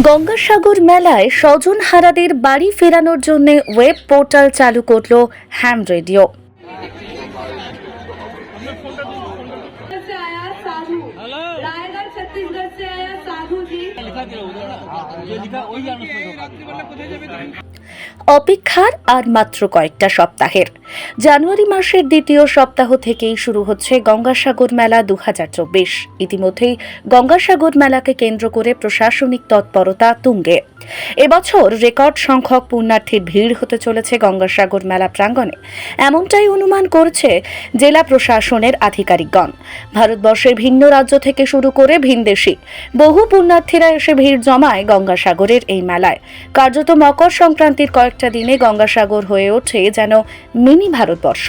গঙ্গাসাগর মেলায় স্বজন হারাদের বাড়ি ফেরানোর জন্য ওয়েব পোর্টাল চালু করল হ্যাম রেডিও। से অপেক্ষার আর মাত্র কয়েকটা সপ্তাহের। জানুয়ারি মাসের দ্বিতীয় সপ্তাহ থেকেই শুরু হচ্ছে গঙ্গাসাগর মেলা দু ইতিমধ্যেই গঙ্গাসাগর মেলাকে কেন্দ্র করে প্রশাসনিক তৎপরতা তুঙ্গে। এবছর রেকর্ড সংখ্যক পুণ্যার্থীর ভিড় হতে চলেছে গঙ্গাসাগর মেলা প্রাঙ্গণে। এমনটাই অনুমান করছে জেলা প্রশাসনের আধিকারিকগণ। ভারতবর্ষের ভিন্ন রাজ্য থেকে শুরু করে ভিনদেশি বহু পুণ্যার্থীরা এসে ভিড় জমায় গঙ্গাসাগরের এই মেলায়। কার্যত মকর সংক্রান্তি সংক্রান্তির কয়েকটা দিনে গঙ্গাসাগর হয়ে ওঠে যেন মিনি ভারতবর্ষ।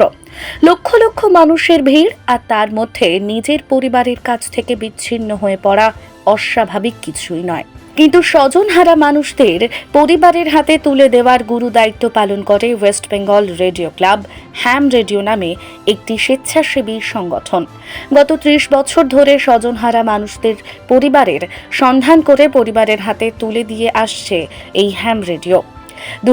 লক্ষ লক্ষ মানুষের ভিড় আর তার মধ্যে নিজের পরিবারের কাছ থেকে বিচ্ছিন্ন হয়ে পড়া অস্বাভাবিক কিছুই নয়। কিন্তু স্বজনহারা মানুষদের পরিবারের হাতে তুলে দেওয়ার গুরু দায়িত্ব পালন করে West Bengal radio club, ham radio নামে একটি স্বেচ্ছাসেবী সংগঠন। গত ত্রিশ বছর ধরে স্বজনহারা মানুষদের পরিবারের সন্ধান করে পরিবারের হাতে তুলে দিয়ে আসছে এই হ্যাম রেডিও। দু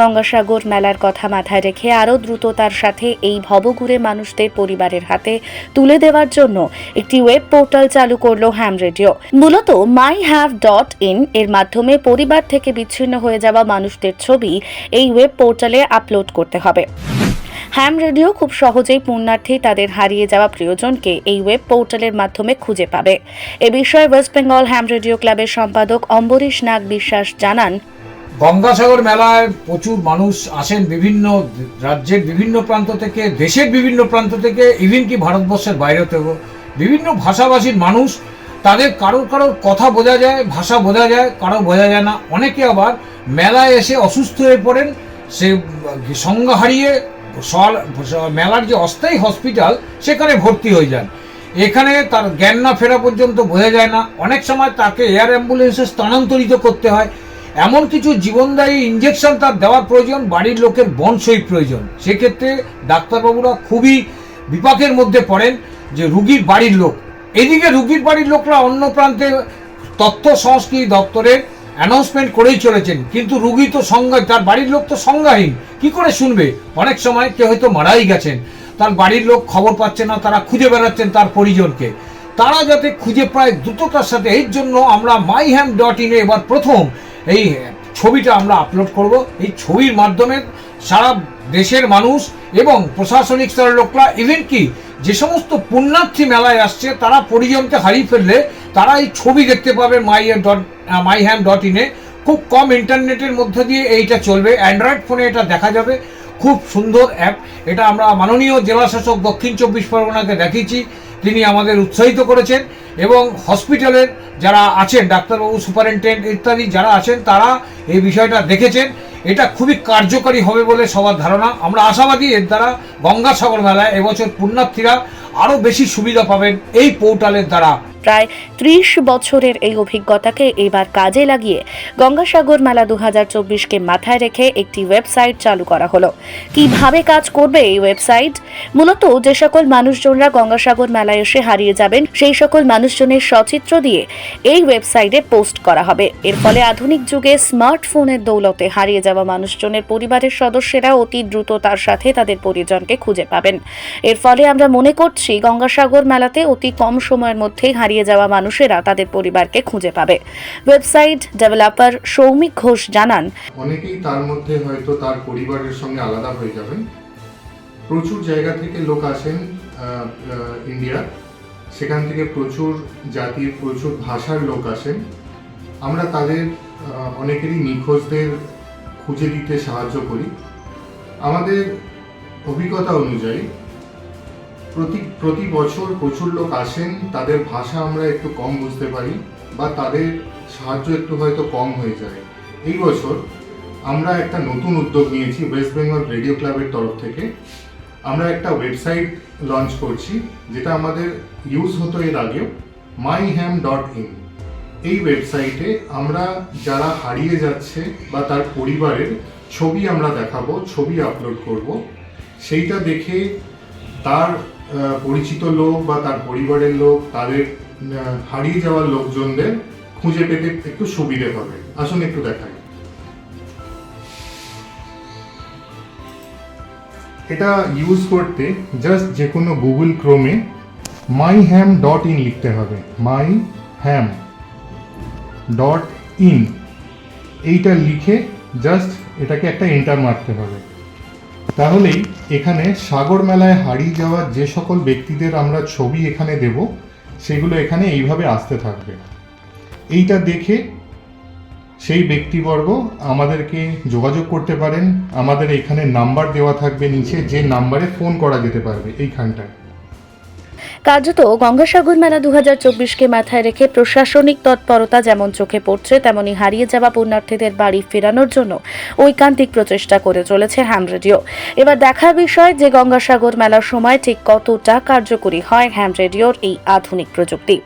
গঙ্গাসাগর মেলার কথা মাথায় রেখে আরও দ্রুততার সাথে এই ভবঘুরে মানুষদের পরিবারের হাতে তুলে দেওয়ার জন্য একটি ওয়েব পোর্টাল চালু করল হ্যাম রেডিও মূলত মাই হ্যাভ ডট ইন এর মাধ্যমে পরিবার থেকে বিচ্ছিন্ন হয়ে যাওয়া মানুষদের ছবি এই ওয়েব পোর্টালে আপলোড করতে হবে। হ্যাম রেডিও খুব সহজেই পুণ্যার্থী তাদের হারিয়ে যাওয়া প্রিয়জনকে এই ওয়েব পোর্টালের মাধ্যমে খুঁজে পাবে। এ বিষয়ে ওয়েস্ট বেঙ্গল হ্যাম রেডিও ক্লাবের সম্পাদক অম্বরীশ নাগ বিশ্বাস জানান গঙ্গাসাগর মেলায় প্রচুর মানুষ আসেন বিভিন্ন রাজ্যের বিভিন্ন প্রান্ত থেকে, দেশের বিভিন্ন প্রান্ত থেকে ইভেন কি ভারতবর্ষের বাইরে থেকেও। বিভিন্ন ভাষাভাষীর মানুষ, তাদের কারোর কারোর কথা বোঝা যায়, ভাষা বোঝা যায়, কারও বোঝা যায় না। অনেকে আবার মেলায় এসে অসুস্থ হয়ে পড়েন, সে সংজ্ঞা হারিয়ে মেলার যে অস্থায়ী হসপিটাল, সেখানে ভর্তি হয়ে যান। এখানে তার জ্ঞান না ফেরা পর্যন্ত বোঝা যায় না। অনেক সময় তাকে এয়ার অ্যাম্বুলেন্সে স্থানান্তরিত করতে হয়। এমন কিছু জীবনদায়ী ইঞ্জেকশন তার দেওয়ার প্রয়োজন, বাড়ির লোকের বনসই প্রয়োজন। সেক্ষেত্রে ডাক্তারবাবুরা খুবই বিপাকের মধ্যে পড়েন যে রুগীর বাড়ির লোক। এদিকে রুগীর বাড়ির লোকরা অন্য প্রান্তে তথ্য সংস্কৃতি দপ্তরের অ্যানাউন্সমেন্ট করেই চলেছেন। কিন্তু রুগী তো সংজ্ঞা তার বাড়ির লোক তো সংজ্ঞাহীন কি করে শুনবে? অনেক সময় কেউ হয়তো মারাই গেছেন। তার বাড়ির লোক খবর পাচ্ছে না, তারা খুঁজে বেড়াচ্ছেন তার পরিজনকে। তারা যাতে খুঁজে পায় দ্রুততার সাথে, এর জন্য আমরা মাই হ্যাম ডট ইনে এবার প্রথম এই ছবিটা আমরা আপলোড করব। এই ছবির মাধ্যমে সারা দেশের মানুষ এবং প্রশাসনিক স্তরের লোকরা ইভেন কি, যে সমস্ত পুণ্যার্থী মেলায় আসছে, তারা পরিজনকে হারিয়ে ফেললে তারা এই ছবি দেখতে পাবে মাই ডট মাই হ্যাম ডট ইনে খুব কম ইন্টারনেটের মধ্যে দিয়ে এইটা চলবে। অ্যান্ড্রয়েড ফোনে এটা দেখা যাবে। খুব সুন্দর অ্যাপ এটা আমরা মাননীয় জেলাশাসক দক্ষিণ চব্বিশ পরগনাকে দেখিয়েছি। তিনি আমাদের উৎসাহিত করেছেন এবং হসপিটালের যারা আছেন, ডাক্তারবাবু, সুপারিনটেন্ডেন্ট ইত্যাদি যারা আছেন, তারা এই বিষয়টা দেখেছেন। এটা খুবই কার্যকরী হবে বলে সবার ধারণা। আমরা আশাবাদী, এর দ্বারা গঙ্গাসাগর মেলায় এবছর পুণ্যার্থীরা আরও বেশি সুবিধা পাবেন এই পোর্টালের দ্বারা। প্রায় ত্রিশ বছরের এই অভিজ্ঞতাকে এবার কাজে লাগিয়ে গঙ্গাসাগর মেলা দু হাজার মাথায় রেখে একটি ওয়েবসাইট চালু করা হলো। কীভাবে কাজ করবে এই ওয়েবসাইট? মূলত যে সকল মানুষজনরা গঙ্গাসাগর মেলায় এসে হারিয়ে যাবেন, সেই সকল মানুষজনের সচিত্র দিয়ে এই ওয়েবসাইটে পোস্ট করা হবে। এর ফলে আধুনিক যুগে স্মার্টফোনের দৌলতে হারিয়ে যাওয়া মানুষজনের পরিবারের সদস্যেরা অতি দ্রুততার সাথে তাদের পরিজনকে খুঁজে পাবেন। এর ফলে আমরা মনে করছি গঙ্গাসাগর মেলাতে অতি কম সময়ের মধ্যেই হারিয়ে যাওয়া মানুষেরা তাদের পরিবারকে খুঁজে পাবে। ওয়েবসাইট ডেভেলপার সৌমিক ঘোষ জানান, অনেকেই তার মধ্যে হয়তো তার পরিবারের সঙ্গে আলাদা হয়ে যাবেন। প্রচুর জায়গা থেকে লোক আসেন ইন্ডিয়া। সেখান থেকে প্রচুর জাতির, প্রচুর ভাষার লোক আসেন। আমরা তাদের অনেকেরই নিখোঁজদের খুঁজে দিতে সাহায্য করি। আমাদের অভিজ্ঞতা অনুযায়ী প্রতি প্রতি বছর প্রচুর লোক আসেন, তাদের ভাষা আমরা একটু কম বুঝতে পারি, বা তাদের সাহায্য একটু হয়তো কম হয়ে যায়। এই বছর আমরা একটা নতুন উদ্যোগ নিয়েছি ওয়েস্ট বেঙ্গল রেডিও ক্লাবের তরফ থেকে। আমরা একটা ওয়েবসাইট লঞ্চ করছি, যেটা আমাদের ইউজ হতো এর আগেও মাই হ্যাম ডট ইন এই ওয়েবসাইটে আমরা যারা হারিয়ে যাচ্ছে, বা তার পরিবারের ছবি আমরা দেখাবো, ছবি আপলোড করব, সেইটা দেখে তার পরিচিত লোক বা তার পরিবারের লোক, তাদের হারিয়ে যাওয়া লোকজনদের খুঁজে পেতে একটু সুবিধে হবে। আসুন একটু দেখাই। এটা ইউজ করতে জাস্ট যে কোনো গুগল ক্রোমে মাই হ্যাম ডট ইন লিখতে হবে। মাই হ্যাম ডট ইন এইটা লিখে জাস্ট এটাকে একটা এন্টার মারতে হবে। তাহলেই এখানে সাগর মেলায় হারিয়ে যাওয়া যে সকল ব্যক্তিদের আমরা ছবি এখানে দেব, সেগুলো এখানে এইভাবে আসতে থাকবে। এইটা দেখে সেই ব্যক্তিবর্গ আমাদেরকে যোগাযোগ করতে পারেন। আমাদের এখানে নাম্বার দেওয়া থাকবে নিচে, যে নাম্বারে ফোন করা যেতে পারবে এইখানটায়। কার্যত গঙ্গাসাগর মেলা দু হাজার চব্বিশকে মাথায় রেখে প্রশাসনিক তৎপরতা যেমন চোখে পড়ছে তেমনি হারিয়ে যাওয়া পুণ্যার্থীদের বাড়ি ফেরানোর জন্য ঐকান্তিক প্রচেষ্টা করে চলেছে হ্যাম রেডিও এবার দেখার বিষয় যে গঙ্গাসাগর মেলার সময় ঠিক কতটা কার্যকরী হয় হ্যাম রেডিওর এই আধুনিক প্রযুক্তি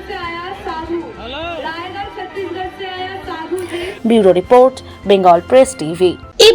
से आया साधु रायगढ़ छत्तीसगढ़